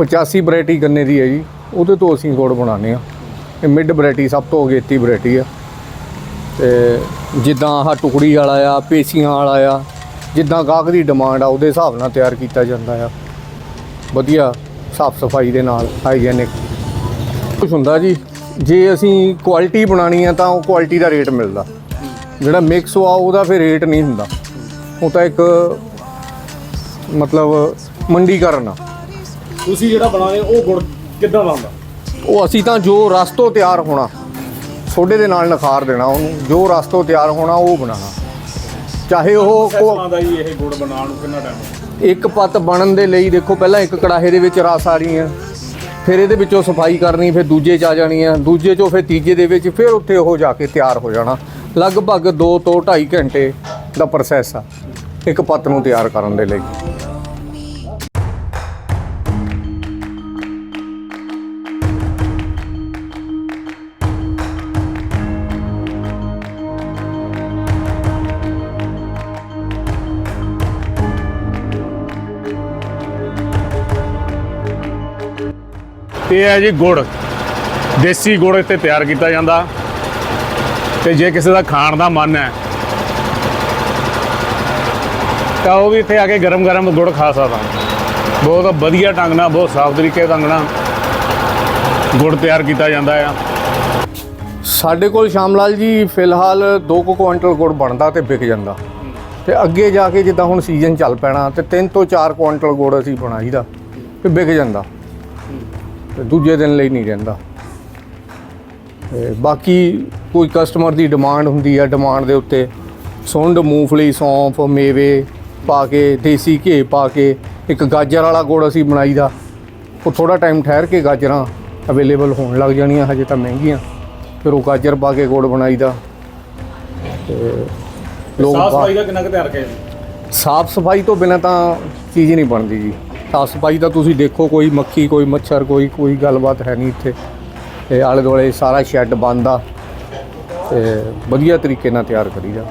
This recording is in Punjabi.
85 ਵੈਰਾਈਟੀ ਗੰਨੇ ਦੀ ਹੈ ਜੀ, ਉਹਦੇ ਤੋਂ ਅਸੀਂ ਗੁੜ ਬਣਾਉਂਦੇ ਆ ਇਹ ਮਿਡ ਵੈਰਾਈਟੀ ਸਭ ਤੋਂ ਅਗੇਤੀ ਵੈਰਾਈਟੀ ਆ। ਤੇ ਜਿੱਦਾਂ ਆਹ ਟੁਕੜੀ ਵਾਲਾ ਆ, ਪੇਸੀਆਂ ਵਾਲਾ ਆ, ਜਿੱਦਾਂ ਗਾਹਕ ਦੀ ਡਿਮਾਂਡ ਆ, ਉਹਦੇ ਹਿਸਾਬ ਨਾਲ ਤਿਆਰ ਕੀਤਾ ਜਾਂਦਾ ਆ। ਵਧੀਆ ਸਾਫ਼ ਸਫ਼ਾਈ ਦੇ ਨਾਲ ਹਾਈਜੀਨਿਕ ਕੁਝ ਹੁੰਦਾ ਜੀ, ਜੇ ਅਸੀਂ ਕੁਆਲਿਟੀ ਬਣਾਣੀ ਆ ਤਾਂ ਉਹ ਕੁਆਲਿਟੀ ਦਾ ਰੇਟ ਮਿਲਦਾ। ਜਿਹੜਾ ਮਿਕਸ ਆ ਉਹਦਾ ਫਿਰ ਰੇਟ ਨਹੀਂ ਹੁੰਦਾ। ਉਹ ਤਾਂ ਇੱਕ ਮਤਲਬ ਮੰਡੀਕਰਨ ਆ। ਤੁਸੀਂ ਜਿਹੜਾ ਬਣਾਉਂਦੇ ਉਹ ਗੁੜ ਕਿੱਦਾਂ ਦਾ ਹੁੰਦਾ ਉਹ ਅਸੀਂ ਤਾਂ ਜੋ ਰਸ ਤੋਂ ਤਿਆਰ ਹੋਣਾ ਸੋਡੇ ਦੇ ਨਾਲ ਨਖਾਰ ਦੇਣਾ ਉਹਨੂੰ ਜੋ ਰਸ ਤੋਂ ਤਿਆਰ ਹੋਣਾ ਉਹ ਬਣਾਉਣਾ। ਚਾਹੇ ਉਹ ਕੋ- ਦਾ ਜੀ ਇਹ ਗੁੜ ਬਣਾਉਣ ਨੂੰ ਕਿੰਨਾ ਟਾਈਮ ਇੱਕ ਪੱਤ ਬਣਨ ਦੇ ਲਈ ਦੇਖੋ ਪਹਿਲਾਂ ਇੱਕ ਕੜਾਹੇ ਦੇ ਵਿੱਚ ਰਸ ਆ ਰਹੀ ਹੈ ਫਿਰ ਇਹਦੇ ਵਿੱਚੋਂ ਸਫ਼ਾਈ ਕਰਨੀ ਫਿਰ ਦੂਜੇ ਚ ਆ ਜਾਣੀ ਹੈ ਦੂਜੇ ਚੋਂ ਫਿਰ ਤੀਜੇ ਦੇ ਵਿੱਚ ਫਿਰ ਉੱਥੇ ਉਹ ਜਾ ਕੇ ਤਿਆਰ ਹੋ ਜਾਣਾ। ਲਗਭਗ 2 ਤੋਂ 2.5 ਘੰਟੇ ਦਾ ਪ੍ਰੋਸੈਸ ਆ ਇੱਕ ਪੱਤ ਨੂੰ ਤਿਆਰ ਕਰਨ ਦੇ ਲਈ। ਇਹ ਹੈ ਜੀ ਗੁੜ। ਦੇਸੀ ਗੁੜ ਇੱਥੇ ਤਿਆਰ ਕੀਤਾ ਜਾਂਦਾ। ਤੇ ਜੇ ਕਿਸੇ ਦਾ ਖਾਣ ਦਾ ਮਨ ਹੈ, ਤਾਂ ਉਹ ਵੀ ਇੱਥੇ ਆ ਕੇ ਗਰਮ-ਗਰਮ ਗੁੜ ਖਾ ਸਕਦਾ। ਬਹੁਤ ਵਧੀਆ ਢੰਗ ਨਾਲ, ਬਹੁਤ ਸਾਫ਼ ਤਰੀਕੇ ਢੰਗ ਨਾਲ ਗੁੜ ਤਿਆਰ ਕੀਤਾ ਜਾਂਦਾ ਆ। ਸਾਡੇ ਕੋਲ ਸ਼ਾਮਲਾਲ ਜੀ, ਫਿਲਹਾਲ 2 ਕੁਇੰਟਲ ਗੁੜ ਬਣਦਾ ਤੇ ਵਿਕ ਜਾਂਦਾ। ਤੇ ਅੱਗੇ ਜਾ ਕੇ ਜਿੱਦਾਂ ਹੁਣ ਸੀਜ਼ਨ ਚੱਲ ਪੈਣਾ, ਤੇ 3 ਤੋਂ 4 ਕੁਇੰਟਲ ਗੁੜ ਅਸੀਂ ਬਣਾਈਦਾ, ਤੇ ਵਿਕ ਜਾਂਦਾ। ਤੇ ਦੂਜੇ ਦਿਨ ਲਈ ਨਹੀਂ ਰਹਿੰਦਾ। ਤੇ ਬਾਕੀ ਕੋਈ ਕਸਟਮਰ ਦੀ ਡਿਮਾਂਡ ਹੁੰਦੀ ਆ ਡਿਮਾਂਡ ਦੇ ਉੱਤੇ। ਸੁੰਡ ਮੂੰਗਫਲੀ ਸੌਂਫ ਮੇਵੇ ਪਾ ਕੇ ਦੇਸੀ ਘੀ ਪਾ ਕੇ ਇੱਕ ਗਾਜਰ ਵਾਲਾ ਗੁੜ ਅਸੀਂ ਬਣਾਈਦਾ। ਉਹ ਥੋੜਾ ਟਾਈਮ ਠਹਿਰ ਕੇ ਗਾਜਰਾਂ ਅਵੇਲੇਬਲ ਹੋਣ ਲੱਗ ਜਾਣੀਆਂ ਹਜੇ ਤਾਂ ਮਹਿੰਗੀਆਂ। ਫਿਰ ਉਹ ਗਾਜਰ ਪਾ ਕੇ ਗੁੜ ਬਣਾਈਦਾ। ਤੇ ਲੋਕ ਸਾਫ਼ ਸਫ਼ਾਈ ਦਾ ਕਿੰਨਾ ਕੁ ਧਿਆਨ ਰੱਖਿਆ ਸਾਫ਼ ਸਫ਼ਾਈ ਤੋਂ ਬਿਨਾਂ ਤਾਂ ਚੀਜ਼ ਹੀ ਨਹੀਂ ਬਣਦੀ ਜੀ। ਸਾਫ਼ ਸਫ਼ਾਈ ਦਾ ਤੁਸੀਂ ਦੇਖੋ, ਕੋਈ ਮੱਖੀ ਕੋਈ ਮੱਛਰ, ਕੋਈ ਕੋਈ ਗੱਲਬਾਤ ਹੈ ਨਹੀਂ ਇੱਥੇ। ਤੇ ਆਲੇ ਦੁਆਲੇ ਸਾਰਾ ਸ਼ੈੱਡ ਬੰਦ ਆ। ਤੇ ਵਧੀਆ ਤਰੀਕੇ ਨਾਲ ਤਿਆਰ ਕਰੀਦਾ